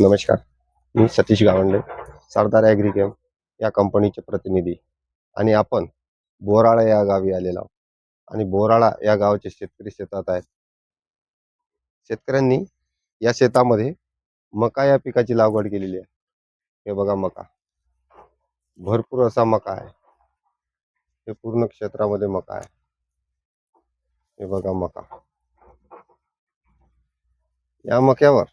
नमस्कार. मी सतीश गावंडे सरदार ॲग्रिकेम या कंपनीचे प्रतिनिधी आणि आपण बोराळा या गावी आलेलो आहोत. आणि बोराळा या गावाचे शेतकरी शेतात आहेत. शेतकऱ्यांनी या शेतामध्ये मका या पिकाची लागवड केलेली आहे. हे बघा मका. भरपूर असा मका आहे. हे पूर्ण क्षेत्रामध्ये मका आहे. हे बघा मका. या मक्यावर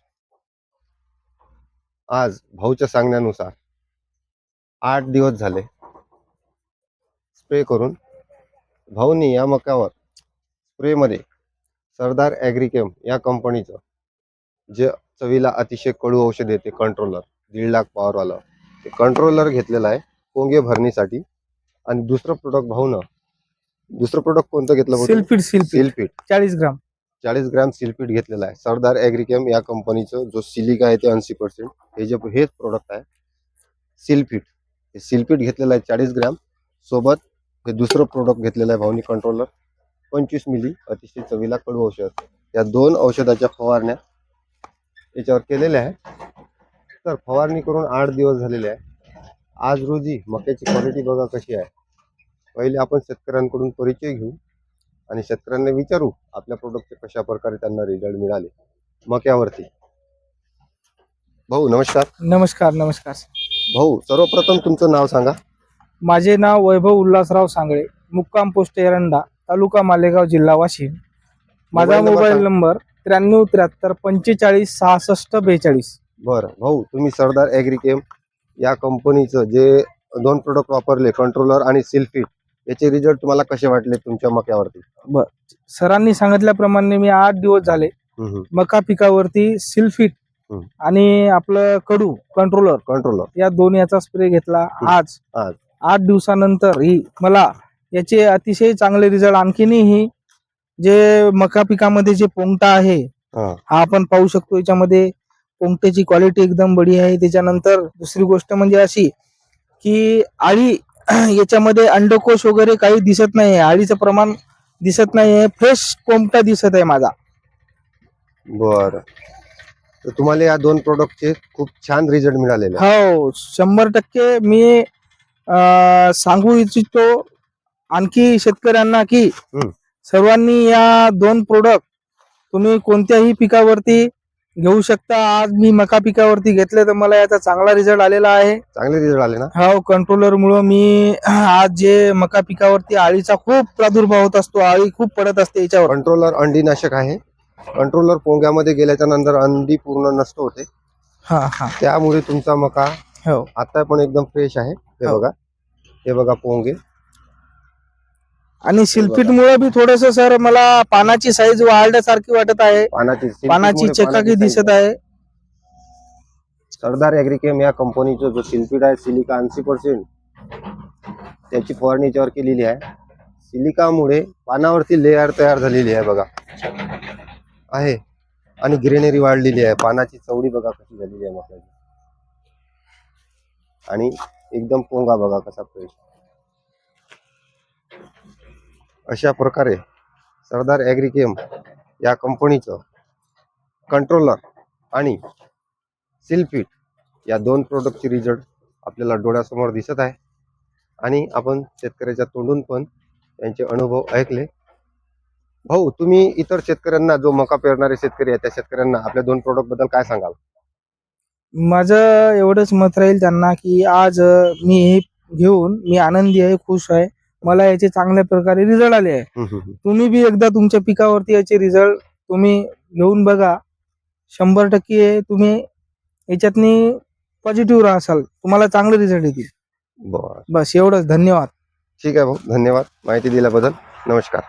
आज भाऊच्या सांगण्यानुसार आठ दिवस झाले. स्प्रे करून भाऊनी या मक्यावर स्प्रेमध्ये सरदार ॲग्रिकेम या कंपनीचं जे चवीला अतिशय कडू औषध येते कंट्रोलर दीड लाख पॉवरवालं ते कंट्रोलर घेतलेलं आहे पोंगे भरणीसाठी. आणि दुसरं प्रोडक्ट भाऊनं दुसरं प्रोडक्ट कोणतं घेतलं सिल्फिट सिल्फिट चाळीस ग्राम. चाळीस ग्रॅम सिलपीट घेतलेला आहे. सरदार ॲग्रिकेम या कंपनीचं जो सिलिका आहे ते ऐंशी पर्सेंट हे जे हेच प्रोडक्ट आहे. सिलपीट हे सिलपीठ घेतलेलं आहे चाळीस ग्रॅम. सोबत हे दुसरं प्रोडक्ट घेतलेलं आहे भावनी कंट्रोलर पंचवीस मिली अतिशय चवीला कडू औषध. या दोन औषधाच्या फवारण्या याच्यावर केलेल्या आहे तर फवारणी करून आठ दिवस झालेले आहे आज रोजी मक्याची क्वालिटी बघा कशी आहे. पहिले आपण शेतकऱ्यांकडून परिचय घेऊ. आणि शेतकऱ्यांना विचारू आपल्या प्रोडक्टचे कशा प्रकारे त्यांना रिझल्ट मिळाले. मक्यावरती. भाऊ नमस्कार. नमस्कार नमस्कार. भाऊ सर्वप्रथम तुमचं नाव सांगा. माझे नाव वैभव उल्हासराव सांगळे मुक्काम पोस्ट एरंडा तालुका मालेगाव जिल्हा वाशिम. माझा मोबाईल नंबर त्र्याण्णव त्र्याहत्तर पंचेचाळीस सहासष्ट बेचाळीस. बरं. भाऊ तुम्ही सरदार ॲग्रिकेम या कंपनीचं जे दोन प्रोडक्ट वापरले कंट्रोलर आणि सिल्फिट याचे रिझल्ट तुम्हाला कसे वाटले तुमच्या मक्यावरती? सरांनी सांगितल्याप्रमाणे मी आठ दिवस झाले. मका पिकावरती सिल्फिट. आणि आपलं कडू कंट्रोलर कंट्रोलर या दोन याचा स्प्रे घेतला आज. आठ दिवसानंतर ही मला याचे अतिशय चांगले रिझल्ट आणखीनही जे मका पिकामध्ये जे पोंगटा आहे हा. हा आपण पाहू शकतो. याच्यामध्ये पोंगट्याची क्वालिटी एकदम बढी आहे. त्याच्यानंतर दुसरी गोष्ट म्हणजे अशी की आळी याच्यामध्ये अंडकोश वगैरे काही दिसत नाही आळीचं प्रमाण दिसत नाही आहे फ्रेश पोंगटा दिसत आहे माझा बरं तर तुम्हाला या दोन प्रोडक्टचे खूप छान रिझल्ट मिळालेले आहे. हो शंभर टक्के मी अं, सांगू इच्छितो आणखी शेतकऱ्यांना की हम्म. सर्वांनी या दोन प्रोडक्ट तुम्ही कोणत्याही पिकावरती घेऊ शकता. आज मी मका पिकावरती घेतले तर मला याचा चांगला रिझल्ट आलेला आहे. चांगले रिझल्ट आले ना? हो कंट्रोलर मुळे मी आज जे मका पिकावरती आळीचा खूप प्रादुर्भाव होत असतो आळी खूप पडत असते याच्यावर. कंट्रोलर अंडीनाशक आहे. कंट्रोलर पोंग्यामध्ये गेल्याच्यानंतर अंडी पूर्ण नष्ट होते. हा हा. त्यामुळे तुमचा मका हो. आता पण एकदम फ्रेश आहे. हे हो. बघा. हे बघा पोंगे. आणि सिल्फिट मुळे बी थोडस सर मला पानाची साईज वाढल्यासारखी वाटत आहे. पानाची पानाची चकाकी दिसत आहे. सरदार ॲग्रिकेम या कंपनीचं जो सिल्फिड आहे सिलिका ऐंशी पर्सेंट त्याची फवारणी याच्यावर केलेली आहे. सिलिकामुळे पानावरती लेअर तयार झालेली आहे बघा. आहे. आणि ग्रेनरी वाढलेली आहे. पानाची चवडी बघा कशी झालेली आहे मकाची आणि एकदम पोंगा बघा कसा फ्रेश अशा प्रकारे सरदार ॲग्रिकेम या कंपनीचं कंट्रोलर आणि सिल्फिट या दोन प्रोडक्टचे रिझल्ट आपल्याला डोळ्यासमोर दिसत आहे. आणि आपण शेतकऱ्याच्या तोंडून पण त्यांचे अनुभव ऐकले. भाऊ तुम्ही इतर शेतकऱ्यांना जो मका पेरणारे शेतकरी आहे त्या शेतकऱ्यांना आपल्या दोन प्रोडक्टबद्दल काय सांगाल? माझं एवढंच मत राहील त्यांना की आज मी घेऊन मी आनंदी आहे खुश आहे. मला याचे चांगल्या प्रकारे रिझल्ट आले आहे. तुम्ही बी एकदा तुमच्या पिकावरती याचे रिझल्ट तुम्ही घेऊन बघा. शंभर टक्के तुम्ही याच्यातनी पॉझिटिव्ह राहाल तुम्हाला चांगले रिझल्ट येतील. बस एवढंच. धन्यवाद. ठीक आहे भाऊ. धन्यवाद. माहिती दिल्याबद्दल. नमस्कार.